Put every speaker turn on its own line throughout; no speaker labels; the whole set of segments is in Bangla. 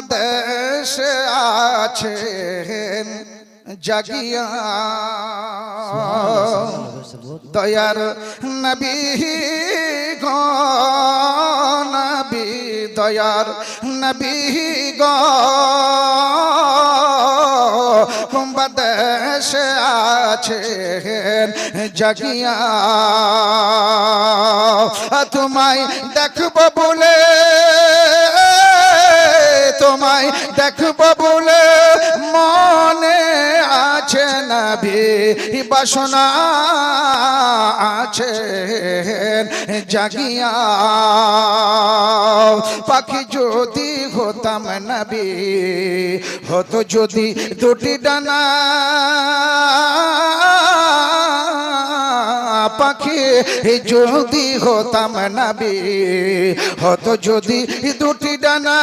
দেশে আছেন জাগিয়া। দয়ার নবী গো, নবী, দয়ার নবী গো। দেশে আছেন জাগিয়া। তোমায় দেখব তোমায় দেখব বলে মনে আছে নবী বাসনা আছে, জাগিয়া পাখি যদি হতাম নবী হতো যদি দুটি ডানা পাখি যদি হতাম নাবি হত যদি দুটি ডানা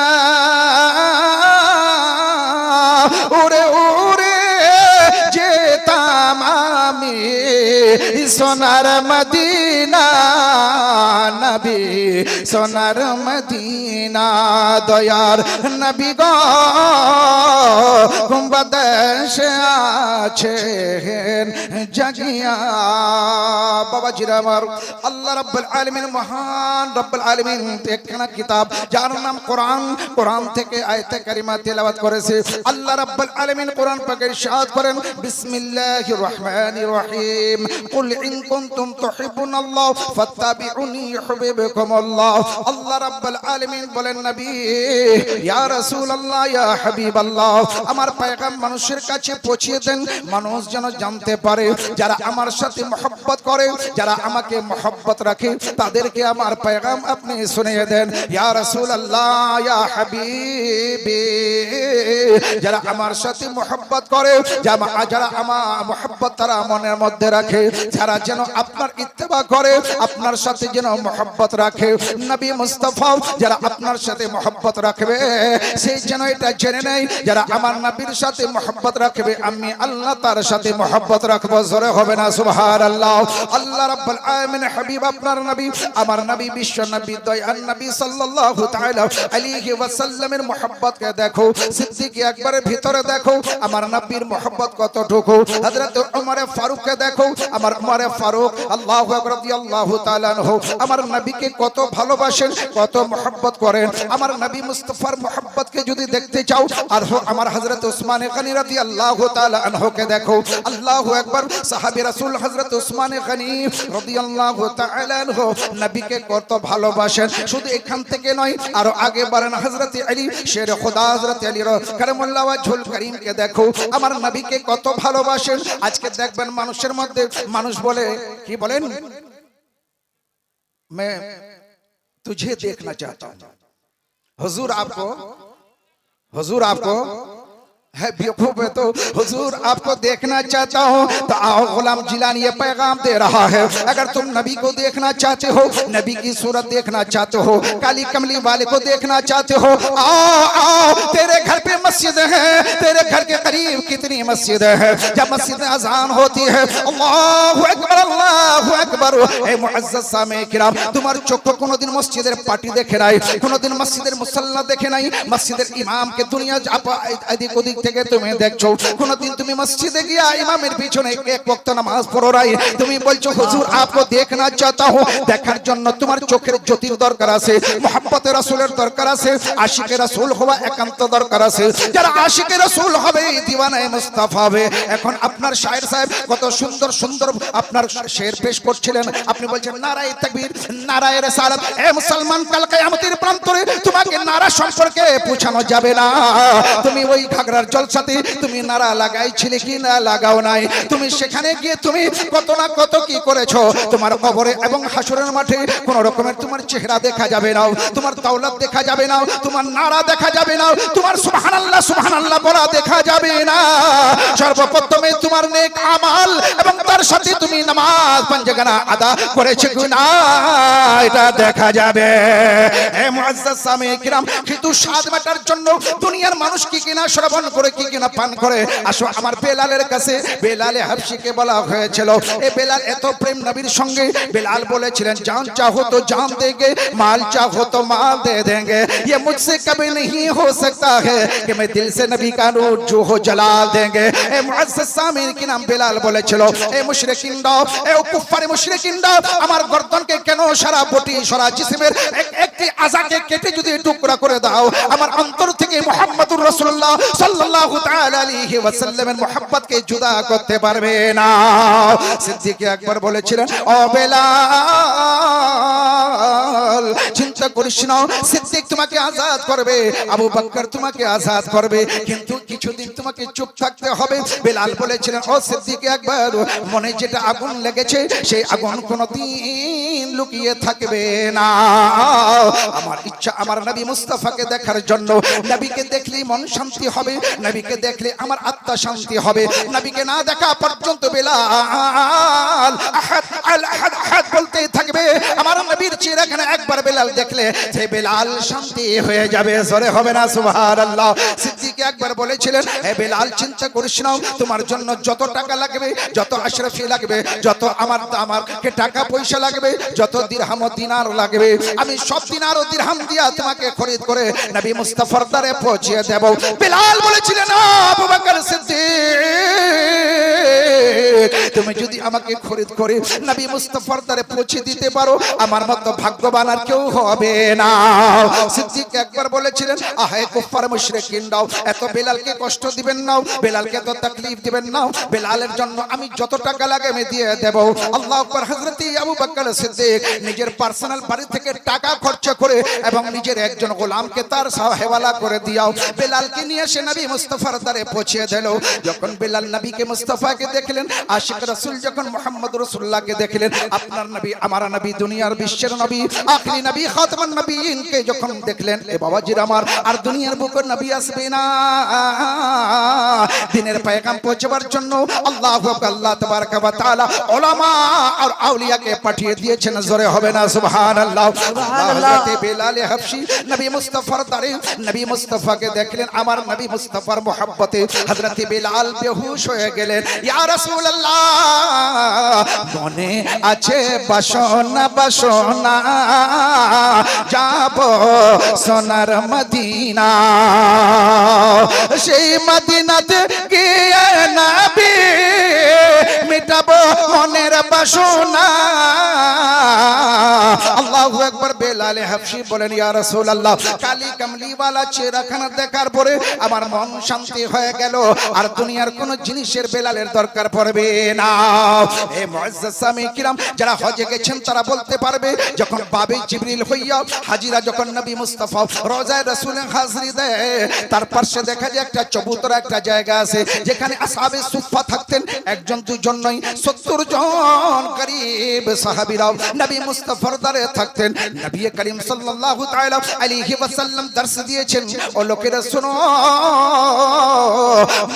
ওরে আমি সোনার মদিনা, নবী, সোনার মদিনা, দয়ার নবী গো। কুম্ভদেশে আছেন জাগিয়া। বাবা জিরা আমার, আল্লাহ রাব্বুল আলামিন মহান রাব্বুল আলামিন একখানা কিতাব, যার নাম কোরআন কোরআন থেকে আয়াতে কারিমা তেলাওয়াত করেছে। আল্লাহ রাব্বুল আলামিন কোরআন পাকে ইরশাদ করেন, বিসমিল্লাহির রহমানির রহিম কুল ইন কুনতুম তুহিব্বুনাল্লাহ ফাত্তাবিউনি ইউহিব্বুকুমুল্লাহ আল্লাহ রাব্বুল আলামিন বলেন নবী ইয়া রাসূলুল্লাহ ইয়া হাবিবাল্লাহ আমার পয়গাম মানুষের কাছে পৌঁছিয়ে দেন। মানুষ যেন জানতে পারে, যারা আমার সাথে মহব্বত করে, যারা আমাকে মহব্বত রাখে, তাদেরকে আমার পয়গাম আপনি শুনিয়ে দেন। ইয়া রাসূলুল্লাহ, ইয়া হাবিবি। যারা আমার সাথে মহব্বত করে, যারা- আমার মহব্বত তারা মনের মধ্যে রাখে, যারা যেন আপনার ইত্তেবা করে, আপনার সাথে যেন মহব্বত রাখে। নবী মুস্তাফা, যারা আপনার সাথে মহব্বত রাখবে সেই যেন এটা জেনে নেই যারা আমার নবীর সাথে মহব্বত রাখবে, আমি আল্লাহ তার সাথে মহব্বত রাখব। জোরে হবে না সুবহান আল্লাহ আল্লাহ রাব্বুল আলামিন, হাবিব আপনার নবী, আমার নবী বিশ্ব নবী দয়ান নবী সাল্লাল্লাহু তাআলা আলাইহি ওয়াসাল্লামের মহব্বতকে দেখো সিদ্দিক একবারের ভিতরে দেখো, আমার নবীর মহব্বত কতটুকু? হযরত ওমরে ফারুককে দেখো, আমার ওমরে ফারুক, আল্লাহু রাদিয়াল্লাহু আমার নবীকে কত ভালোবাসেন, কত মহব্বত করেন। আমার নবী মুস্তাফার মহব্বতকে যদি দেখতে চাও, আর আমার হযরত উসমান গনি, রাদিয়াল্লাহু তাআলা আনহুকে দেখো। আল্লাহু আকবার, সাহাবী রাসূল হযরত উসমান গনি তাআলা আনহু, নবীকে কত ভালোবাসেন। শুধু এখান থেকে নয়, আরও আগে বারেন হযরত আলী, শের খোদা হযরত আলী কারামুল্লাহ ওয়াজহুল করিমকে দেখো। আমার নবীকে কত ভালোবাসেন। আজকে দেখবেন মানুষের মধ্যে মানুষ বলে، কি বলেন? میں تجھے دیکھنا چاہتا ہوں حضور آپ کو حضور آپ کو ہے بیوقوف بے تو حضور آپ کو دیکھنا چاہتا ہوں۔ تو آؤ، غلام جیلانی، یہ پیغام دے رہا ہے۔ اگر تم نبی کو دیکھنا چاہتے ہو، نبی کی صورت دیکھنا چاہتے ہو، کالی کملی والے کو دیکھنا چاہتے ہو، آؤ آؤ، تیرے گھر پہ مسجد ہے۔ تیرے گھر کے قریب کتنی مسجد ہے۔ جب مسجد ازان ہوتی ہے، اللہ اکبر اللہ اکبر۔ اے معزز سامے کرام তোমার চোখ কোনোদিন মসজিদের পার্টি দেখে নাই কোনোদিন মসজিদের মুসল্লা দেখে নাই মসজিদের ইমামকে দুনিয়া এদিক ওদিক থেকে তুমি দেখছ, কোনোদিন তুমি মসজিদে গিয়া ইমামের পিছনে এক ওয়াক্ত নামাজ পড়ো নাই। তুমি বলছো, হুজুর আপকো দেখনা চাহতা হো। দেখার জন্য তোমার চোখের জ্যোতির দরকার আছে মোহাম্মতে রাসূলের দরকার আছে, আশিকে রাসূল হওয়া একান্ত দরকার আছে। যারা আশিকে রাসূল হবে দিওয়ানায়ে মুস্তাফা হবে। এখন আপনার শায়ের সাহেব কত সুন্দর সুন্দর আপনার শের পেশ করছিলেন। আপনি বলছেন, নারায়ে তাকবীর, নারায়ে রিসালাত। এ মুসলমান, কাল কিয়ামতের প্রান্তরে তোমাকে নারা সম্পর্কে পৌঁছানো যাবে না। তুমি ওই ঘাগরার জলসাতে তুমি নারা লাগাইছিলে কি না লাগাও নাই? তুমি সেখানে গিয়ে তুমি কত না কত কি করেছ? তোমার কবরে এবং হাসরের মাঠে কোন রকমের তোমার চেহারা দেখা যাবে না। তোমার দৌলত দেখা যাবে না। তোমার নারা দেখা যাবে না। তোমার সুবহানাল্লাহ সুবহানাল্লাহ বলা দেখা যাবে না। সর্বপ্রথমে তোমার নেক আমাল এবং তার সাথে তুমি নামাজ পাঞ্জাগানা আদা করেছে কিনা এটা দেখা যাবে। হে মুআজ্জাজ সামি কিরাম, কিন্তু স্বাদ মেটার জন্য দুনিয়ার মানুষ কি কিনা শ্রবণ করে কি কিনা পান করে? আসো আমার বেলালের কাছে। বেলালে হাফসিকে বলা হয়েছিল, এ বেলাল, এত প্রেম নবীর সঙ্গে? বেলাল বলেছিলেন, জান চাহো তো জান দেগে, মাল চাহো তো মাল দে দেঙ্গে মুঝসে কবি कभी হো সকতা হে কি মে দিল সে নবী কা নূর জো হো জালাল जला এ ए मुअज्जसामीन কি নাম? বেলাল বলেছিল, এ মুশরিকিন মুশরিকিনরা এ কুফফারে মুশরিকিন মুশরিকিনরা আমার গর্দনকে কেন সারা বটি সারা জিসমের এক, একটি আজাকে কেটে যদি টুকরা করে দাও? আমার অন্তর থেকে মুহাম্মদুর রাসূলুল্লাহ সাল্লাল্লাহু তাআলা আলাইহি ওয়াসাল্লামের মুহাব্বতকে জুদা করতে পারবে না। সিদ্দিক আকবর বলেছিলেন, ও বেলাল, চিন্তা করিস না, সিদ্দিক তোমাকে আজাদ করবে, আবু বকর তোমাকে আজাদ করবে, কিন্তু কিছুদিন তোমাকে চুপ থাকতে হবে। বেলাল বলেছিলেন, ও সিদ্দিক মনে যেটা আগুন লেগেছে, সেই আগুন কোনোদিন লুকিয়ে থাকবে না। আমার ইচ্ছা, আমার নবী মুস্তাফাকে দেখার জন্য, নবীকে দেখলে মন শান্তি হবে নবীকে দেখলে আমার আত্মা শান্তি হবে। নবীকে না দেখা পর্যন্ত বেলাল আহাদ, আল আহাদ আহাদ বলতেই থাকবে। আমার নবীর চিরাখানে একবার বেলাল দেখলে সে বেলাল শান্তি হয়ে যাবে সরে হবে না, সুবহানাল্লাহ। সিদ্দিক একবার বলেছিলেন, হে বেলাল, চিন্তা করিস না, তোমার জন্য যত টাকা লাগবে, যত আশরাফি লাগবে, যত আমার আমার টাকা পয়সা লাগবে, যত দিরহাম দিনার লাগবে, আমি সব দিনার ও দিরহাম দিয়া তোমাকে খরিদ করে নবী মুস্তাফার দ্বারে পৌঁছিয়ে দেব। বেলাল সিদ্দিক, তুমি যদি আমাকে খরিদ করে নবী দ্বারে পৌঁছে দিতে পারো, আমার মতো ভাগ্যবান আর কেউ হবে না। সিদ্দিক একবার বলেছিলেন কুফার এত বেলালকে কষ্ট দিবেন বেলালকে তাকলিফ দিবেন বেলালের জন্য আমি যত টাকা লাগে আমি দিয়ে দেব। আল্লাহ আকবার আবু বকর সিদ্দিক নিজের পার্সোনাল বাড়ি থেকে টাকা খরচ করে এবং নিজের একজন গোলামকে তার সাহেবালা করে দিয়াও। বেলালকে নিয়ে এসে নবী মুস্তাফার দ্বারে পৌঁছে দিল। যখন বেলাল নবীকে মুস্তাফাকে দেখলেন আশিক রাসূল যখন মোহাম্মদ রাসূলুল্লাহকে দেখলেন আপনার নবী আমার নবী দুনিয়ার বিশ্বের নবী আখরি নবী খাতমান নবীনকে যখন দেখলেন এ বাবাজির আমার আর দুনিয়ার বুকের নবী আসবে না। দিনের পয়গাম পৌঁছবার জন্য আল্লাহ আল্লাহ তাবারক ওয়া তাআলা উলামা আর আউলিয়াকে পাঠিয়ে দিয়েছেন জোরে হবে না সুবহানাল্লাহ। হযরত বেলাল হাবশি নবী মুস্তাফার দারে নবী মুস্তাফাকে দেখলেন আমার নবী মুস্তাফার মোহাব্বতে হযরত বেলাল বেহুশ হয়ে গেলেন। মনে আছে বাসনা বাসনা, যাব সোনার মদিনা। সেই মদিনাতে গিয়ে নবী মিটাবো মনের বাসনা। আল্লাহু আকবার বেলালে হাফসি বলেন, ইয়া রাসূলুল্লাহ, কালি কামলিওয়ালা চেহারাখানা দেখার পরে আমার মন শান্তি হয়ে গেল, আর দুনিয়ার কোন জিনিসের বেলালের দরকার পড়বে না। হে মুআজ্জাজ সামি কিরাম, যারা হজে গেছেন, তারা বলতে পারবে, যখন বাবে জিবরিল হইয়া হাজিরা যখন নবী মুস্তাফা রোজায় রাসূলের হাজিরি দেয়, তার পাশে দেখা যায় একটা চবুতরা একটা জায়গা আছে, যেখানে আসহাবে সুফা থাকতেন, একজন দুজন নয়, সত্তর জন করিব সাহাবিরাও নবী মুস্তাফার দ্বারে থাকতেন। নবী করিম সাল্লাল্লাহু তাআলা আলাইহি ওয়াসাল্লাম দর্শ দিয়েছেন, ও লোকেরা, শুনো,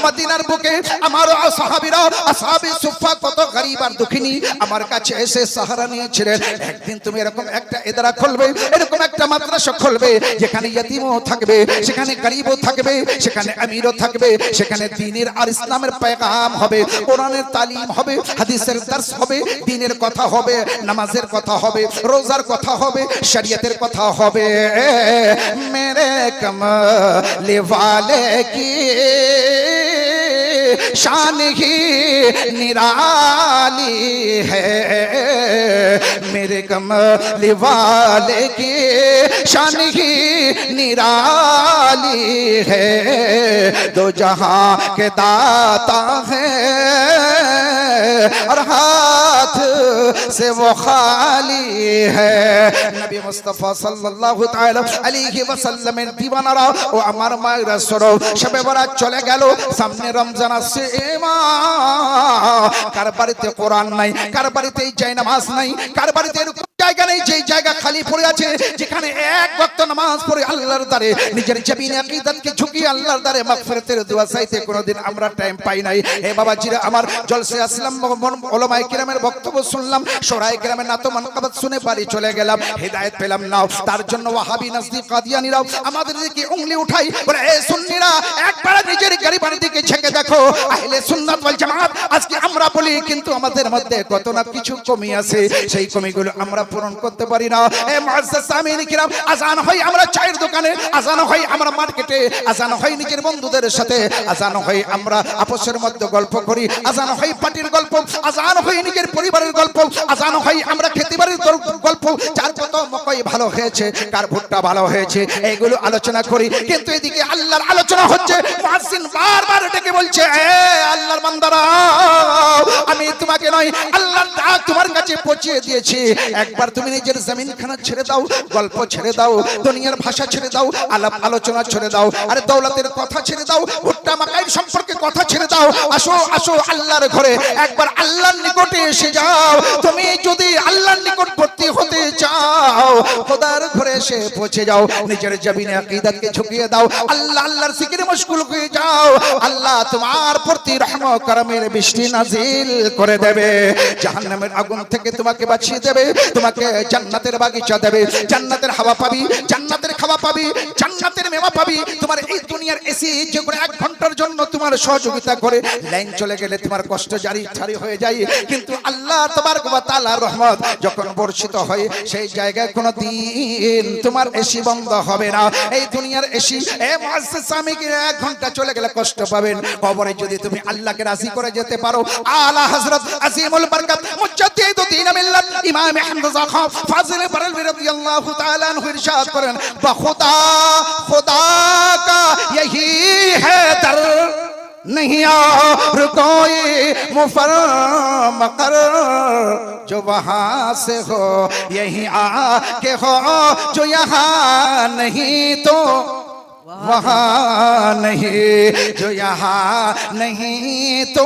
মদিনার বুকে আমার সাহাবীরা আসহাবে সুফা কত গরিব আর দুঃখিনী আমার কাছে এসে সাহারা নিয়েছিলেন একদিন তুমি এরকম একটা এদারা খুলবে, এরকম একটা মাদ্রাসা খুলবে, যেখানে ইয়তিমও থাকবে, সেখানে গরিবও থাকবে, সেখানে আমিরও থাকবে, সেখানে দ্বীনের আর ইসলামের পেগাম হবে, কোরআনের তালিম হবে, হাদিসের দর্শ হবে দ্বীনের কথা হবে, নামাজের কথা হবে, রোজার কথা হবে শরীয়তের কথা হবে। মেরে কমলে شان ہی نرالی ہے۔ میرے کملی والے کی شان ہی نرالی ہے۔ دو جہاں کے داتا ہے اور ہاتھ سے وہ خالی ہے۔ نبی مصطفیٰ صلی اللہ علیہ وسلم دیوانا رہا او امر مائر سرو، شب برا چلے گلو، سامنے رمضان আসছে এ কার বাড়িতে কোরআন নাই কার বাড়িতে জায়নামাজ নাই কার বাড়িতে জায়গা নেই, যেই জায়গা খালি পড়ে আছে, যেখানে এক ওয়াক্ত নামাজ পড়ে আল্লাহর দ্বারে, নিজের জমিনে আকীদাতকে ঝুঁকিয়ে আল্লাহর দ্বারে মাগফিরাতের দোয়া চাইতে কোনোদিন আমরা টাইম পাই নাই। হে বাবা জিরা আমার জলসে আসলাম ওলামাই কিরামের বক্তব্য শুনলাম সরাই গ্রামের নাতো মানকাবাত শুনে বাড়ি চলে গেলাম, হেদায়েত পেলাম না। তার জন্য ওয়াহাবি নাজদি কাদিয়ানিরাও আমাদের দিকে উংলি উঠাই, বলে, এ সুন্নিরা, একবার নিজের গাড়িবাড়ির দিকে ছেকে দেখো। আহলে সুন্নাত ওয়াল জামাত, আজকে আমরা বলি, কিন্তু আমাদের মধ্যে কত না কিছু কমি আছে। সেই কমিগুলো আমরা পূরণ করতে পারি না। এ কিরাম আজান হয় আমরা চায়ের দোকানে, আজান হয় আমরা মার্কেটে, আজান হয় নিজের বন্ধুদের সাথে, আজান হয় আমরা আপসের মধ্যে গল্প করি, আজান হয় পার্টির গল্প, আজান হয় নিজের পরিবারের গল্প, আজান হয় আমরা খেতিবাড়ির গল- গল্প যার কত মকই ভালো হয়েছে, কার ভুট্টা ভালো হয়েছে এইগুলো আলোচনা করি। কিন্তু এদিকে আল্লাহর আলোচনা হচ্ছে বারবার ডেকে বলছে আল্লাহর আমি তোমাকে নয় তোমার কাছে দিয়েছি। একবার তুমি নিজের ছেড়ে দাও, গল্প ছেড়ে দাও, দুনিয়ার ভাষা ছেড়ে দাও, আলাপ আলোচনা ছেড়ে দাও, আরে দৌলতের কথা ছেড়ে দাও, ভুট্টা সম্পর্কে কথা ছেড়ে দাও, আসো আসো আল্লাহর ঘরে, একবার আল্লাহর নিকটে এসে যাও। তুমি যদি আল্লাহর নিকটবর্তী হতে চাও, খোদার ঘরে এসে পৌঁছে যাও, নিজের জমিনে আকীদাতকে ঝুঁকিয়ে দাও, আল্লাহ আল্লাহর জিকিরে মশগুল হয়ে যাও, আল্লাহ তোমার প্রতি রহম করমের বৃষ্টি নাজিল করে দেবে, জাহান্নামের আগুন থেকে তোমাকে বাঁচিয়ে দেবে, তোমাকে জান্নাতের বাগিচা দেবে, জান্নাতের হাওয়া পাবি, জান্নাতের খাওয়া পাবি, জান্নাতের মেওয়া পাবি, তোমার এই দুনিয়ার এসি যে করে এক ঘণ্টার জন্য তোমার সহযোগিতা করে, লাইন চলে গেলে তোমার কষ্ট জারি ছাড়ি হয়ে যায়, কিন্তু আল্লাহ তোমার তাআলার রহমত, যখন বর্ষিত হয় সেই জায়গায় কোনো দিন তোমার এসি বন্ধ হবে না। এই দুনিয়ার এসি, এ মাসে স্বামীকে এক ঘণ্টা চলে গেলে কষ্ট পাবেন? কবরে যদি তুমি আল্লাহকে রাজি করে যেতে পারো, আলা হযরত আজিমুল বরকত মুজাদ্দিদ দ্বীন মিল্লাত, ইমাম আহমদ খান ফাজিল বরেলভি রাদিয়াল্লাহু তাআলা আনহু ইরশাদ করেন, বা খোদা খোদা কা ইহি হে দর نہیں آر کوئی مفرم مقرر جو وہاں سے ہو، یہیں آ کے ہو، جو یہاں نہیں تو वहाँ नहीं जो यहाँ नहीं तो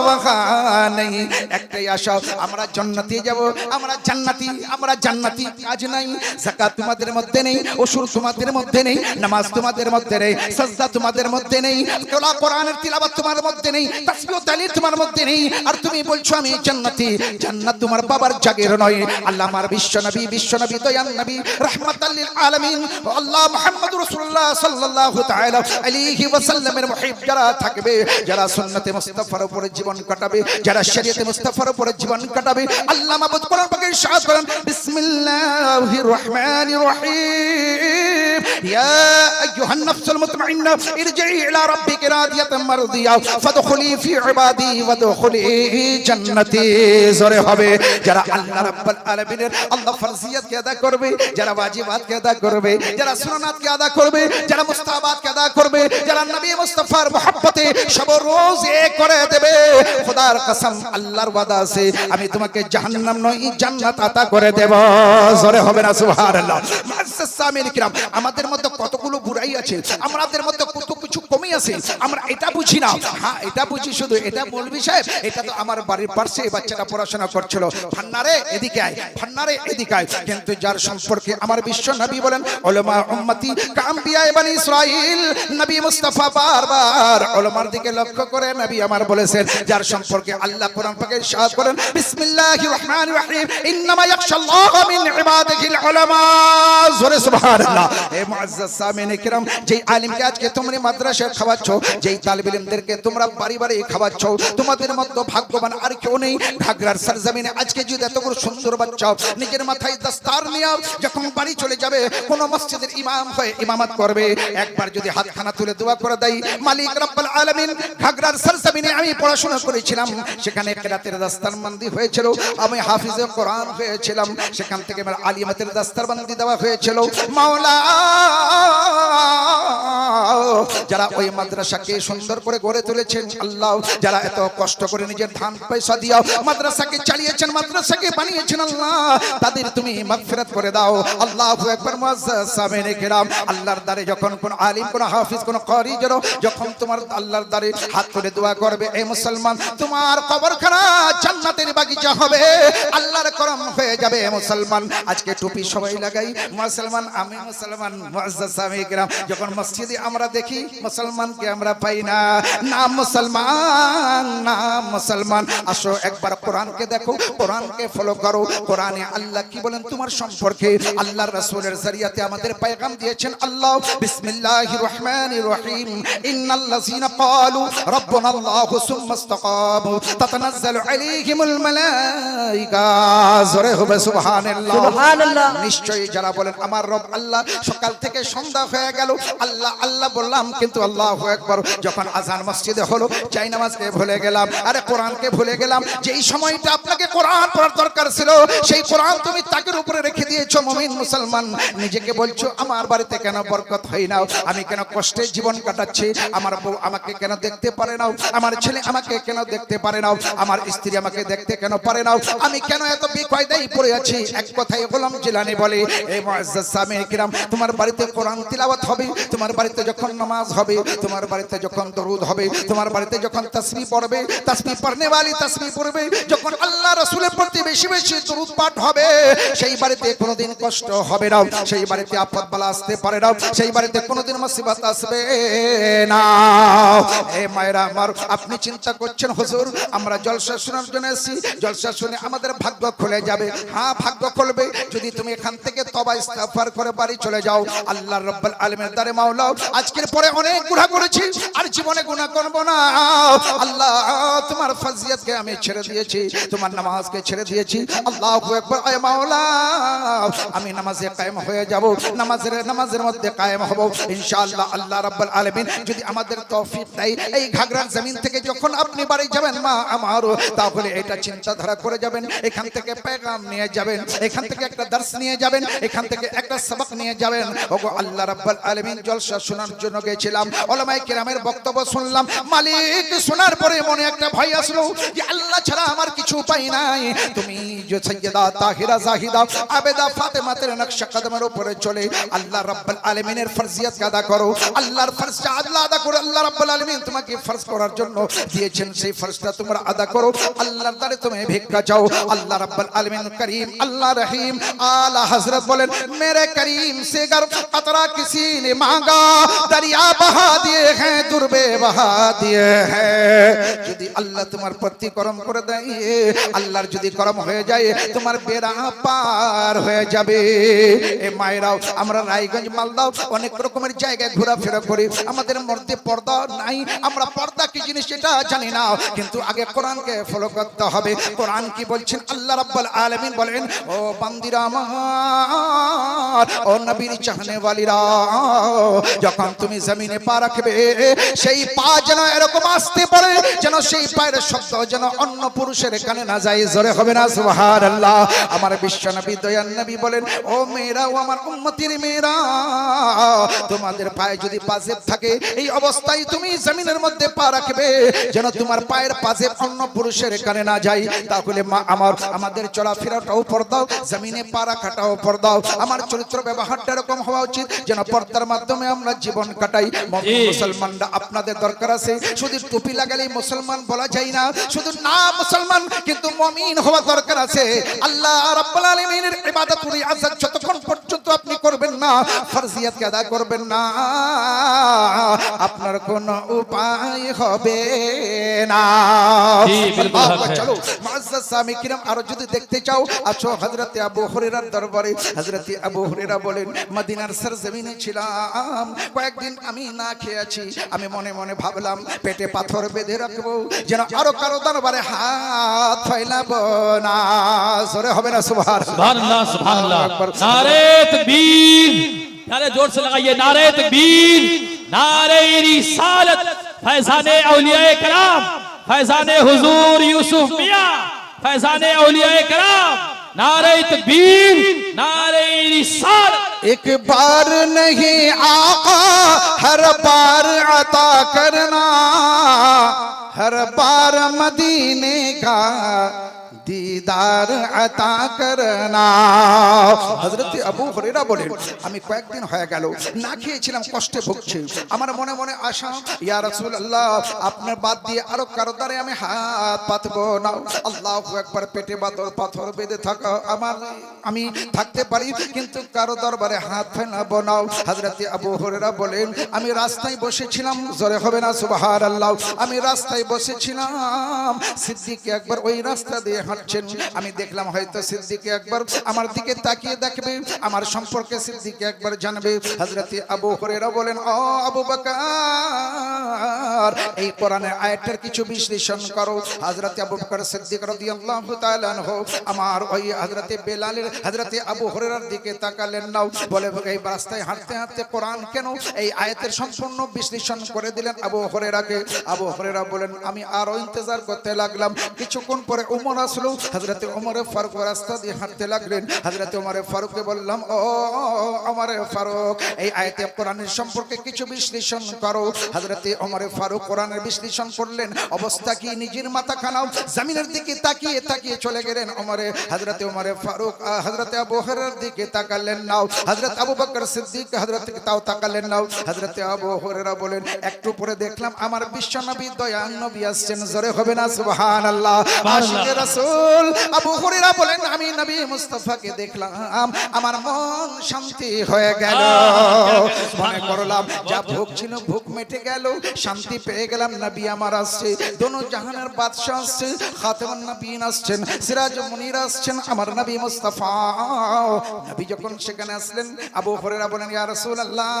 वहाँ नहीं একটাই আশা আমরা জান্নাতি যাব আমরা জান্নাতি আমরা জান্নাতি কাজ নাই যাকাত তোমাদের মধ্যে নেই ওসুর তোমাদের মধ্যে নেই নামাজ তোমাদের মধ্যে নেই সাজদা তোমাদের মধ্যে নেই তোলা কোরআনের তিলাওয়াত তোমার মধ্যে নেই তাসবিহ তালিল তোমার মধ্যে নেই আর তুমি বলছো আমি জান্নাতি জান্নাত তোমার বাবার জাগের নয় আল্লাহ আমার বিশ্ব নবী বিশ্ব নবী দয়ান নবী রাহমাতাল লিল আলামিন ও আল্লাহ মুহাম্মদুর রাসূলুল্লাহ সাল্লাল্লাহু তাআলা আলাইহি ওয়াসাল্লামের মুহিব যারা থাকবে, যারা সুন্নতে মুস্তাফার উপরে জীবন কাটাবে, যারা শরীয়তে মুস্তাফার উপরে জীবন কাটাবে, আল্লাহ মাবুদ কোরআন পাকে ইরশাদ করেন, বিসমিল্লাহির রহমানির রহিম। ইয়া আইয়ুহান নাফসুল মুতমাইন্না ইরজিই ইলা রাব্বিকি রাদিয়াতাম মারদিয়া, ফাদখুলি ফি ইবাদি ওয়াদখুলি জান্নাতি। জোরে হবে, যারা আল্লাহ রাব্বুল আলামিনের, আল্লাহ ফরজিয়াতকে আদা করবে, যারা ওয়াজিবাতকে আদা করবে, যারা সুন্নাতকে আদা করবে যারা মুস্তাহাবাতকে আদা করবে, যারা নবী মুস্তাফার মহব্বতে সব রোজ এ করে দেবে। খোদার কসম, আল্লাহর ওয়াদা আছে, আমি তোমাকে জাহান্নাম নয়, জান্নাত আতা করে দেব। জোরে হবে না, সুবহানাল্লাহ। মুআজ্জাজ সামিন কিরাম, আমাদের মধ্যে কতগুলো বুড়াই আছে, আমাদের মধ্যে কত কিছু কমি আছে, আমরা এটা বুঝি না। হ্যাঁ এটা বুঝি শুধু, এটা বলবি সাহেব, এটা তো আমার বাড়ির পাশে বাচ্চাটা পড়াশোনা করছিল। ভান্নারে এদিকে আয় ভান্নারে এদিকে আয়। কিন্তু যার সম্পর্কে আমার বিশ্ব নবী বলেন, ওলামা উম্মতি কাম কাম্বিয়া ইবনে ইসরাইল, নবী মুস্তাফা বারবার দিকে লক্ষ্য করে নবী আমার বলেছেন, যার সম্পর্কে আল্লাহ কোরআন পাকে ইরশাদ করেন, বিসমিল্লাহির রহমানির রহিম, ইন্নামা ইয়াখশাল্লাহ মিন ইবাদিহিল উলামা। জোরে সুবহানাল্লাহ। মুআজ্জাজ সামিনে কিরাম যেই আজকে তোমরা মাদ্রাসায় খাওয়াচ্ছ, যেই ইলমদেরকে তোমরা বাড়ি বাড়ি খাওয়াচ্ছ, তোমাদের মধ্যে ভাগ্যবান আর কেউ নেই। ঘাগরার সরজমিনে আজকে যদি এত বড় সুন্দর বাচ্চা, নিজের মাথায় দস্তার নিয়ে যখন বাড়ি চলে যাবে, কোন মসজিদের ইমাম হয়ে ইমামত করবে। একবার যদি হাতখানা তুলে দোয়া করে দেয়, মালিক রব্বুল আলামিন ঘাগরার সরজমিনে আমি পড়াশোনা করেছিলাম, সেখানে কেরাতের দাস্তারবন্দি হয়েছিল, আমি হাফিজে কোরআন হয়েছিলাম, সেখান থেকে আমার আলিমাতের দাস্তারবন্দি দেওয়া হয়েছিল। মাওলা, যারা ওই মাদ্রাসাকে সুন্দর করে গড়ে তুলেছেন, আল্লাহ, যারা এত কষ্ট করে নিজের ধান পয়সা দিয়া মাদ্রাসাকে চালিয়েছেন, মাদ্রাসাকে বানিয়েছেন, আল্লাহ, তাদের তুমি মাগফিরাত করে দাও। আল্লাহ একবার মুআজ্জাজ সামিনে কিরাম, আল্লাহর দ্বারে যখন কোন আলিম, কোন হাফিজ, কোন কারি যারা যখন তোমার আল্লাহর দ্বারে হাত তুলে দোয়া করবে এই মুসলমান, তোমার কবরখানা জান্নাতের বাগিচা হবে, আল্লাহর করম হয়ে যাবে মুসলমান। আজকে টুপি সবাই লাগাই, মুসলমান, আমি মুসলমান মুআজ্জাজ সামিকরাম যখন মসজিদে আমরা দেখি, মুসলমানকে আমরা পাই না। নাম মুসলমান নাম মুসলমান। আসো একবার কোরআনকে দেখো, কোরআনকে ফলো করো। কোরআনে আল্লাহ কি বলেন? তোমার সম্পর্কে আল্লাহর রাসূলের জরিয়াতে আমাদের পয়গাম দিয়েছেন, আল্লাহ বিসমিল্লাহির রহমানির রহিম। ইন্নাল্লাযীনা ক্বালু রাব্বুনা আল্লাহ সুম্মা ইসতাকামু তাতানাজ্জালু আলাইহিমুল মালাইকা। জোরে হবে সুবহানাল্লাহ।
সুবহানাল্লাহ।
নিশ্চয়ই যারা বলেন আমার রব আল্লাহ সকাল থেকে সন্ধ্যা হয়ে গেল। আল্লাহ আল্লাহ বললাম কিন্তু আল্লাহ একবার যখন আজান মসজিদে হলো চাই নামাজকে ভুলে গেলাম আরে কোরআনকে ভুলে গেলাম যেই সময়টা আপনাকে কোরআন পড়ার দরকার ছিল সেই কোরআন তুমি তাকের উপরে রেখে দিয়েছ মমিন মুসলমান। নিজেকে বলছো আমার বাড়িতে কেন বরকত হয় না আমি কেন কষ্টে জীবন কাটাচ্ছি? আমার বউ আমাকে কেন দেখতে পারে না আমার ছেলে আমাকে কেন দেখতে পারে না আমার স্ত্রী আমাকে দেখতে কেন পারে না আমি কেন এত বিকয়দাই পড়ে আছি? এক কথায় গোলাম জিলানি বলে এই সামিন কিরাম, তোমার বাড়িতে কোরআন তিলাওয়াত হবে? তোমার বাড়িতে যখন নামাজ হবে, তোমার বাড়িতে যখন দরুদ হবে, তোমার বাড়িতে যখন তাসবিহ পড়বে তাসবিহ পড়নে वाली তাসবিহ পড়বে, যখন আল্লাহ রাসূলের প্রতি বেশি বেশি দরুদ পাঠ হবে, সেই বাড়িতে কোনোদিন কষ্ট হবে না। সেই বাড়িতে আপদ বালা আসতে পারে না। সেই বাড়িতে কোনোদিন মুসিবত আসবে না। এই মায়েরা আমার, আপনি চিন্তা করছেন, হুজুর, আমরা জলসা শোনার জন্য এসেছি। জলসা শুনে আমাদের ভাগ্য খুলে যাবে। হ্যাঁ ভাগ্য খুলবে। যদি তুমি এখান থেকে তবা ইস্তেগফার করে বাড়ি চলে যাও, আল্লাহ রাব্বুল আলামিনের দারে মাওলা আজকের পরে অনেক গুনাহ করেছি, আর জীবনে গুনাহ করব না। আল্লাহ, তোমার ফজিলতকে আমি ছেড়ে দিয়েছি, তোমার নামাজকে ছেড়ে দিয়েছি। আল্লাহু আকবার, আয় মাওলা। আমি নামাজে কায়েম হয়ে যাব। নামাজের নামাজের মধ্যে কায়েম হব। ইনশাআল্লাহ আল্লাহ রাব্বুল আলামিন যদি আমাদের তৌফিক দেয়, এই ঘাগরার জমিন থেকে যখন আপনি বাড়ি যাবেন, মা আমারও তাহলে এটা করে যাবেন। এখান থেকে পেগাম নিয়ে যাবেন, এখান থেকে একটা নিয়ে যাবেন, এখান থেকে একটা সবক নিয়ে যাবেন। ওগো আল্লাহ রাব্বুল আলামিন জলসা শোনার জন্য গেছিলাম, ওলামায়ে কেরামের বক্তব্য শুনলাম। মালিক শোনার পরে মনে একটা ভয় আসলো যে আল্লাহ ছাড়া আমার কিছু উপায় নাই। তুমি যে তাহিরা জাহিদা, আবেদা ফাতেমাতের নকশা কদমের উপরে চলে। আল্লাহ রাব্বুল আলামিনের ফরজিয়াতকে আদা করো। আল্লাহর ফরজটা আদা করো, আল্লাহ রাব্বুল আলামিন তোমাকে ফরজ করার জন্য দিয়েছেন। সেই ফরজটা তোমরা আদা করো। আল্লাহর দ্বারে তুমি ভিক্ষা চাও। আল্লাহ রাব্বুল আলামিন করিম, আল্লাহ রহিম। আলা হযরত বলেন, মেরে করিম সে গর কতরা কিসি নে মাঙ্গা দরিয়া বহা দিয়ে হ্যাঁ দুর্বে বহা দিয়ে হ্যাঁ। যদি আল্লাহ তোমার প্রতি করম করে দেয়, আল্লাহর যদি করম হয়ে যায়, তোমার বেড়া পার হয়ে যাবে। এ মায়েরাও, আমরা রায়গঞ্জ মালদাও অনেক রকমের জায়গায় ঘোরাফেরা করি। আমাদের মধ্যে পর্দা নাই। আমরা পর্দা কি জিনিস এটা জানি না। কিন্তু আগে কোরআনকে ফলো করতে হবে। কোরআন কি বলছেন? আল্লাহ রাব্বুল আলামিন বলেন, ও বান্দিরা আমার, ও নবীর চাহনে ওয়ালিরা যখন তুমি জমিনে পা রাখবে, সেই পা যেন এরকম আসতে পারে যেন সেই পায়ের শব্দ যেন অন্য পুরুষের কানে না যায়। জোরে হবে না, সুবহানাল্লাহ। আমার বিশ্ব নবী দয়ান নবী বলেন, ও মেয়েরা ও আমার উম্মতির মেয়েরা তোমাদের পায়ে যদি পাজেব থাকে এই অবস্থায় তুমি জমিনের মধ্যে পা রাখবে। যেন তোমার পায়ের পাজেব অন্য পুরুষের কানে না যায়। তাহলে মা আমার আমাদের চলাফেরাটাও পর্দাও জমিনে পা রাখাটাও পর্দাও আমার চরিত্র ব্যবহারটা এরকম হওয়া উচিত যেন পর্দার মাধ্যমে আমরা জীবন কাটাই। মুসলমানরা আপনাদের দরকার আছে। শুধু টুপি লাগালেই মুসলমান বলা যায় না। শুধু না মুসলমান কিন্তু মমিন হওয়া দরকার আছে। আল্লাহ রাব্বুল আলামিনের ইবাদত করি আজাদ যতক্ষণ পর্যন্ত আপনি করবেন না ফরজিয়াত আদা করবেন না। আপনার কোনো উপায় হবে না। চলো আমি কিরম আরও যদি দেখতে চাও আছো হজরতে আবু হরিরার দরবারে। হজরতে আবু হরিরা বলেন মদিনার সর জমিনে ছিলাম কয়েকদিন আমি না খেয়ে আছি আমি মনে মনে ভাবলাম পেটে পাথর বেঁধে রাখব যেন আরও কারও দরবারে হাত ফেলাব না। সরে হবে না
সুভার সুভার সুভার নারে তকবীর। نعرے جوڑ سے لگائیے، نعرے تکبیر، نعرے رسالت، فیضان اولیاء کرام، فیضان حضور یوسف میاں، فیضان اولیاء کرام، نعرے تکبیر، نعرے رسالت۔
ایک بار نہیں آقا، ہر بار عطا کرنا، ہر بار مدینے کا দিদার আতা করনা। হযরত আবু হুরায়রা বলেন, আমি কয়েকদিন হয়ে গেল, না খেয়েছিলাম, কষ্টে ভুগছি। আমার মনে মনে আশা, ইয়া রাসূলুল্লাহ, আপনার বাদ দিয়ে আরও কারও দ্বারে আমি হাত পাতবো না। আল্লাহু একবার পেটে বাদর পাথর বেঁধে থাকা আমার, আমি থাকতে পারি, কিন্তু কারও দরবারে হাত ফেলাবো না। হযরত আবু হুরায়রা বলেন, আমি রাস্তায় বসেছিলাম, জোরে হবে না, সুবহানাল্লাহ। আমি রাস্তায় বসেছিলাম সিদ্দিক একবার ওই রাস্তা দিয়ে হাঁটছেন আমি দেখলাম হয়তো সিদ্দিক একবার আমার দিকে তাকিয়ে দেখবে, আমার সম্পর্কে সিদ্দিক একবার জানবে। হযরত আবু হুরায়রা বলেন, ও আবু বকর, এই কোরআনের আয়াতের কিছু বিশ্লেষণ করো। হযরত আবু বকর সিদ্দিক রাদিয়াল্লাহু তাআলা আনহু আমার ওই হযরত বেলালের, হযরত আবু হুরায়রার দিকে তাকালেন নাও বলে, এই রাস্তায় হাঁটতে হাঁটতে কোরআন কেন এই আয়াতের সম্পূর্ণ বিশ্লেষণ করে দিলেন আবু হুরায়রাকে? আবু হুরায়রা বলেন, আমি আরও ইন্তজার করতে লাগলাম। কিছুক্ষণ পরে উমর আসলো হযরত উমরে ফারুক রাস্তা দিয়ে হাঁটতে লাগলেন। হযরত উমরে ফারুককে বললাম ও ফারুক এই আয়াতে কোরআনের সম্পর্কে কিছু বিশ্লেষণ করো। হযরত উমরে ফারুক কোরআনের বিশ্লেষণ করলেন অবস্থা কি? নিজের মাথা খানাও জমিনের দিকে তাকিয়ে তাকিয়ে চলে গেলেন উমরে হযরত উমরে ফারুক আহ, হযরত আবু হুরায়রার দিকে তাকালেন নাও হযরত আবু বকর সিদ্দিক হযরত তাও তাকালেন নাও হযরত আবু হুরায়রা বলেন একটু পরে দেখলাম আমার বিশ্বনবী দয়ান নবী আসছেন। জোরে হবে না? সুবহানাল্লাহ। আশিকে রাসূল আবু হুরায়রা বলেন আমি নবী মুস্তাফাকে দেখলাম আমার মন শান্তি হয়ে গেল মনে করলাম যা ভোগ ছিল ভোগ মিটে গেল শান্তি পেয়ে গেলাম নবী আমার আসছে দোনো জাহানের বাদশাহ আসছে খাতেমান নবীন আসছেন সিরাজ মুনির আসছেন আমার নবী মুস্তাফা নবী যখন সেখানে আসলেন আবু হুরায়রা বলেন ইয়া রাসূলুল্লাহ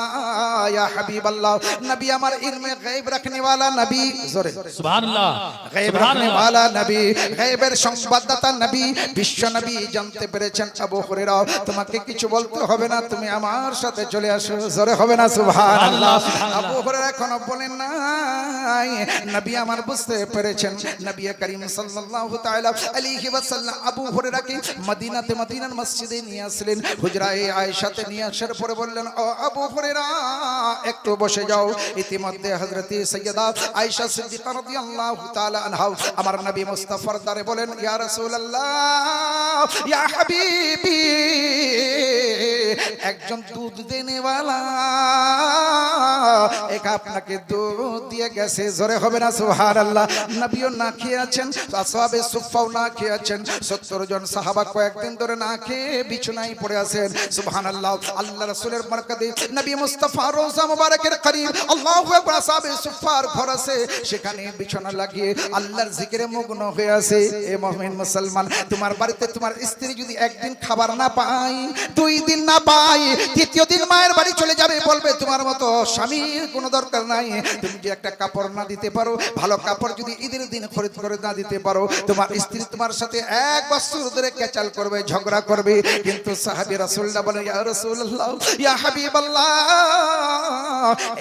ইয়া হাবিবাল্লাহ নবী আমার ইলমে গায়ব রাখনে वाला নবী জোরে
সুবহানাল্লাহ
গায়েব রাখনে
সুবহানাল্লাহ
वाला নবী গায়েবের সংবাদদাতা নবী বিশ্ব নবী জানতে পেরেছেন আবু হুরায়রা। তোমাকে কিছু বলতে হবে না তুমি আমার সাথে চলে আসো জোরে হবে না সুবহানাল্লাহ। আবু হুরায়রা এখনও বলেন নাই নবী আমার বুঝতে পেরেছেন। নবী করিম সাল্লাল্লাহু তাআলা আলাইহি ওয়াসাল্লাম আবু হুরায়রাকে মদিনাতে মদিনার মসজিদে নিয়ে আসলেন। হুজরায়ে আয়েশাতে নিয়ে আসার পরে বললেন ও আবু হুরায়রা একটু বসে যাও। ইতিমধ্যে হযরতে সাইয়্যিদা আয়েশা সিদ্দিকা রাদিয়াল্লাহু তাআলা আনহা আমার নবী মুস্তাফার দারে বলেন ইয়া একজন দুধ দেনেওয়ালা, এক আপনাকে দুধ দিয়ে গেছে, জোরে হবে না, সুবহানাল্লাহ। নবীও না খেয়ে আছেন আসহাবে সুফাও না খেয়ে আছেন 70 জন সাহাবা কয়েকদিন ধরে না খেয়ে বিছানায় পড়ে আছেন, সুবহানাল্লাহ। আল্লাহ রাসূলের বরকতে নবী মুস্তাফা রোজা মুবারকের করিম, আল্লাহু আকবার সুফার ঘর আছে, সেখানে বিছানা লাগিয়ে আল্লাহর জিকিরে মগ্ন হয়ে আছে। এ মুমিন মুসলমান, তোমার বাড়িতে তোমার স্ত্রী যদি একদিন খাবার না পায়, দুই দিন না পায়, তৃতীয় দিন মায়ের বাড়ি চলে যাবে, বলবে তোমার মতো স্বামীর কোনো দরকার নাই। তুমি যে একটা কাপড় না দিতে পারো, ভালো কাপড় যদি ঈদের দিন খরিদ করে না দিতে পারো, তোমার স্ত্রী তোমার সাথে এক বছর ধরে কেচাল করবে, ঝগড়া করবে। কিন্তু সাহাবী রাসূলুল্লাহ বলে ইয়া রাসূলুল্লাহ, ইয়া হাবিবাল্লাহ,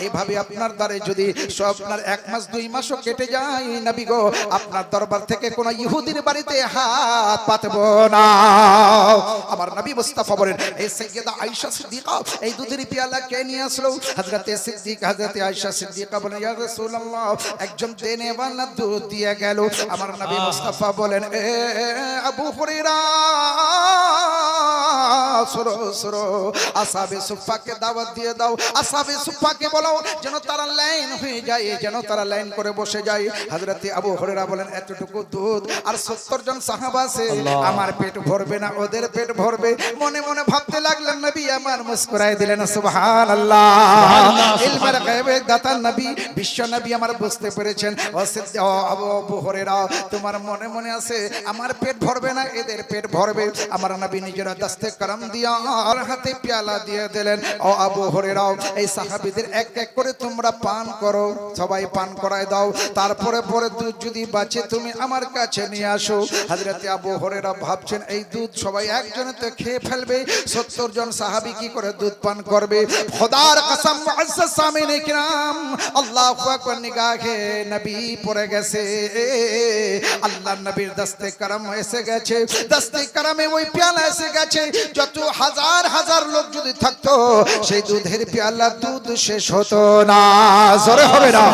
এইভাবে আপনার দ্বারে যদি সব আপনার এক মাস, দুই মাসও কেটে যায় নবী গো আপনার দরবার থেকে কোন ইহুদির বাড়িতে হাত পাতব না। আমার নবী মুস্তাফা বলেন এই সাইয়েদা আয়েশা সিদ্দিকা, এই দুধের পেয়ালা কে নিয়ে আসলো? হযরতে সিদ্দিক, হযরতে আয়েশা সিদ্দিকা বলেন, ইয়া রাসূলুল্লাহ, একজন দেনেওয়ালা দুধ দিয়ে গেল। আমার নবী মুস্তাফা বলেন, এ আবু হুরায়রা সরো সরো। আসাবে সুফাকে দাওয়াত দিয়ে দাও। আসাবে সুফাকে বলো যেন তারা লাইন হয়ে যায় যেন তারা লাইন করে বসে যায়। আবু হুরায়রা বলেন এতটুকু দুধ আর 70 জন সাহাবা আছে। আমার পেট ভরবে না ওদের পেট ভরবে। মনে মনে ভাবতে লাগলেন নবী আমার মুস্কুরায় দিলেন সুবহানাল্লাহ। ইলমের গায়বের দাতা নবী বিশ্ব নবী আমার বুঝতে পেরেছেন। আবু তোমার মনে মনে আছে আমার পেট ভরবে না এদের পেট ভরবে। আমার নবী নিজের দাস্তে করম দিয়া হাতে পেয়ালা দিয়ে দিলেন। ও আবু হুরায়রা, এই সাহাবীদের এক এক করে তোমরা পান করো। সবাই পান করায় দাও। তারপরে পরে দুধ যদি বাঁচে, তুমি আমার কাছে নিয়ে আসো। হযরতে আবু হুরায়রা ভাবছেন, এই দুধ সবাই একজনে তো খেয়ে ফেলবে। 70 জন সাহাবী কি করে দুধ পান করবে? খোদার কসম সামিন ইকরাম আল্লাহু আকবার, নিগাহে নবী পড়ে গেছে। আল্লাহ নবীর দস্তে করম এসে গেছে। দস্তে করমে ওই পেয়ালা এসে গেছে। যত হাজার হাজার লোক যদি থাকতো সেই দুধের পেয়ালা দুধ শেষ হতো না। জোরে হবে না?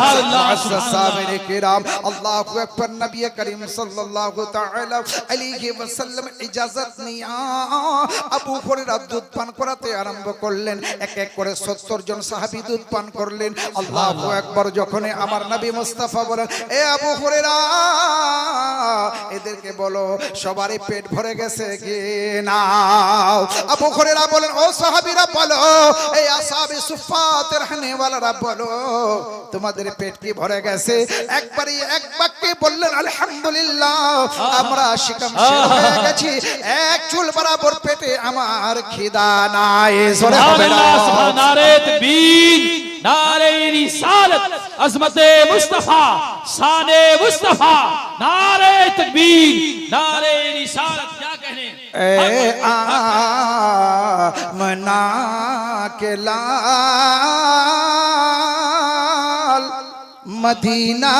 নিয়া আবু হুরায়রা দুধ পান করাতে আরম্ভ করলেন। এক এক করে 70 জন সাহাবী দুধ পান করলেন। আল্লাহু আকবার যখন আমার নবী মুস্তাফা বলেন এ আবু হুরায়রা এদেরকে বলো সবারই পেট ভরে গেছে কি না? আবু বলেন, ও বলো, এই আসাবি বলো, তোমাদের পেট কি ভরে গেছে? একবারই এক বাক্যে বললেন, আলহামদুলিল্লাহ, আমরা শিকাম হয়ে গেছি। এক চুল বরাবর পেটে আমার খিদা নাই।
সুবহানাল্লাহ নারে তাকবীর। نعرہ رسالت
عظمت مصطفیٰ سان مصطفیٰ نعرہ تکبیر نعرہ رسالت کیا کہنے اے آمنا کے لال مدینہ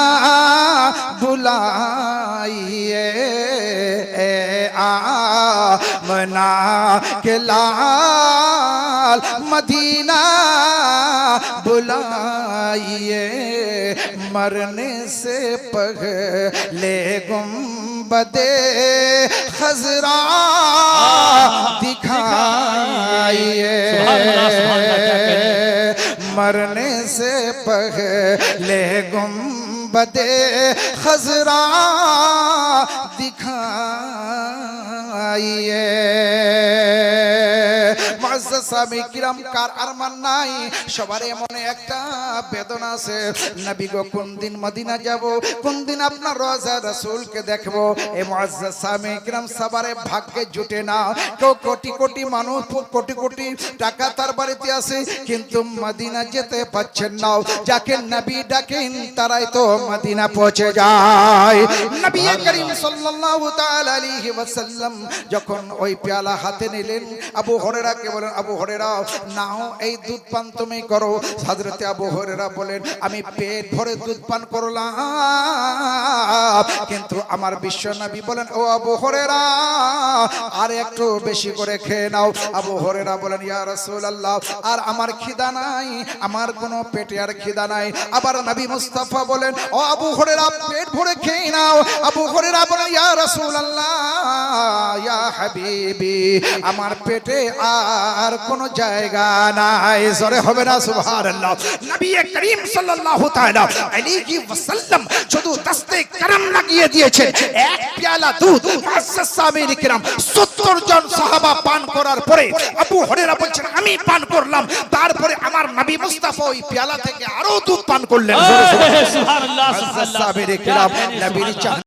بلائیے۔ اے آمنا کے لال مدینہ لائیے مرنے سے پہلے گنبد خزرا دکھائیے۔ مرنے سے پہلے گنبد خزرا دکھائیے۔ ভাগ্যে জুটে না। কেউ কোটি কোটি মানুষ, কোটি কোটি টাকা তার বাড়িতে কিন্তু যেতে পাচ্ছেন না। যাকে নবী ডাকেন, তারাই তো মদিনা পৌঁছে যায়। যখন ওই পেয়ালা হাতে নিলেন, আবু হরেরাকে বলেন, আবু হরেরা নাও এই দুধ পান তুমি করো। হযরতে আবু হরেরা বলেন, আমি পেট ভরে দুধ পান করলাম। কিন্তু আমার বিশ্ব নবী বলেন, ও আবু হরেরা আর একটু বেশি করে খেয়ে নাও। আবু হরেরা বলেন, ইয়া রাসূলুল্লাহ, আর আমার খিদা নাই, আমার কোনো পেটে আর খিদা নাই। আবার নবী মুস্তাফা বলেন, ও আবু হরেরা পেট ভরে খেয়ে নাও। আবু হরেরা বলেন, ইয়া রাসূলুল্লাহ, ইয়া হাবিবি, আমার পেটে আর কোনো কোনো জায়গা নাই। জরে হবে না সুবহানাল্লাহ। নবী করিম সাল্লাল্লাহু তাআলা আলাইহি ওয়াসাল্লাম শুধু দস্তে করম লাগিয়ে দিয়েছে এক পেয়ালা দুধ মুআসসামে کرام 70 জন সাহাবা পান করার পরে আবু হুরায়রা বলছেন আমি পান করলাম। তারপরে আমার নবী মুস্তাফা ওই পেয়ালা থেকে আরও দুধ পান করলেন। জরে সুবহানাল্লাহ।
সুবহানাল্লাহ
সাহাবায়ে
کرام
নবীর